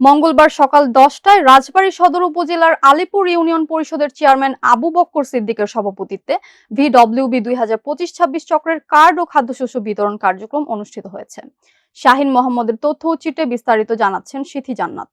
মঙ্গলবার সকাল দশটায় রাজবাড়ী সদর উপজেলার আলিপুর ইউনিয়ন পরিষদের চেয়ারম্যান আবু বক্কর সিদ্দিকের সভাপতিত্বে ভিডব্লিউবি দুই হাজার পঁচিশ ছাব্বিশ চক্রের কার্ড ও খাদ্যশস্য বিতরণ কার্যক্রম অনুষ্ঠিত হয়েছে। শাহিন মোহাম্মদের তথ্য উচিতে বিস্তারিত জানাচ্ছেন সিথি জান্নাত।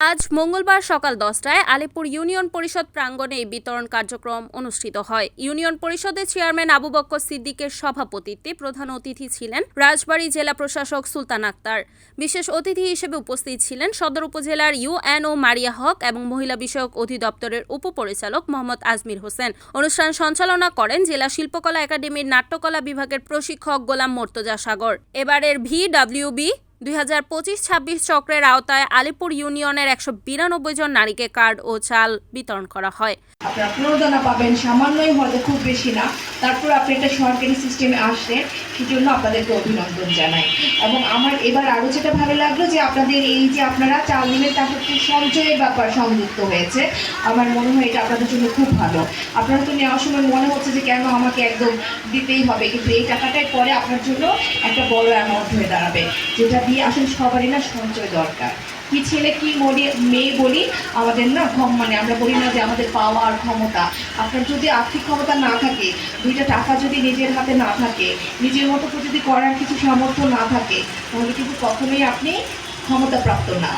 আজ মঙ্গলবার সকাল দশটায় আলিপুর ইউনিয়ন পরিষদ প্রাঙ্গণে এই বিতরণ কার্যক্রম অনুষ্ঠিত হয়। ইউনিয়ন পরিষদের চেয়ারম্যান আবু বক্কর সিদ্দিকের সভাপতিত্বে প্রধান অতিথি ছিলেন রাজবাড়ী জেলা প্রশাসক সুলতান আক্তার। বিশেষ অতিথি হিসেবে উপস্থিত ছিলেন সদর উপজেলার ইউএনও মারিয়া হক এবং মহিলা বিষয়ক অধিদপ্তরের উপপরিচালক মোহাম্মদ আজমির হোসেন। অনুষ্ঠান সঞ্চালনা করেন জেলা শিল্পকলা একাডেমির নাট্যকলা বিভাগের প্রশিক্ষক গোলাম মোর্তজা সাগর। এবারের ভিডব্লিউবি দুই হাজার পঁচিশ ছাব্বিশ চক্রের আওতায় আলিপুর ইউনিয়নের একশো বিরানব্বই জন নারীকে কার্ড ও চাল বিতরণ করা হয়। আপনারা প্রণোদনা পাবেন, সামান্যই হয়তো খুব বেশি না। তারপর আপনি একটা সরকারি সিস্টেমে আসলেন, সেজন্য আপনাদেরকে অভিনন্দন জানাই। এবং আমার এবার আরও যেটা ভালো লাগল যে আপনাদের এই যে আপনারা চাল দিলেন তার সাথে সঞ্চয়ের ব্যাপার সংযুক্ত হয়েছে। আমার মনে হয় এটা আপনাদের জন্য খুব ভালো। আপনারা তো নেওয়ার সময় মনে হচ্ছে যে কেন আমাকে একদম দিতেই হবে, কিন্তু এই টাকাটাই পরে আপনার জন্য একটা বড় অ্যামাউন্ট হয়ে দাঁড়াবে, যেটা দিয়ে আসলে সবারই না সঞ্চয় দরকার। কি ছেলে কি মরি মেয়ে বলি আমাদের না ক্ষম মানে আমরা বলি না যে আমাদের পাওয়ার ক্ষমতা। আপনার যদি আর্থিক ক্ষমতা না থাকে, দুইটা টাকা যদি নিজের হাতে না থাকে, নিজের মতো যদি করার কিছু সামর্থ্য না থাকে, তাহলে কিন্তু কখনোই আপনি ক্ষমতা প্রাপ্ত না।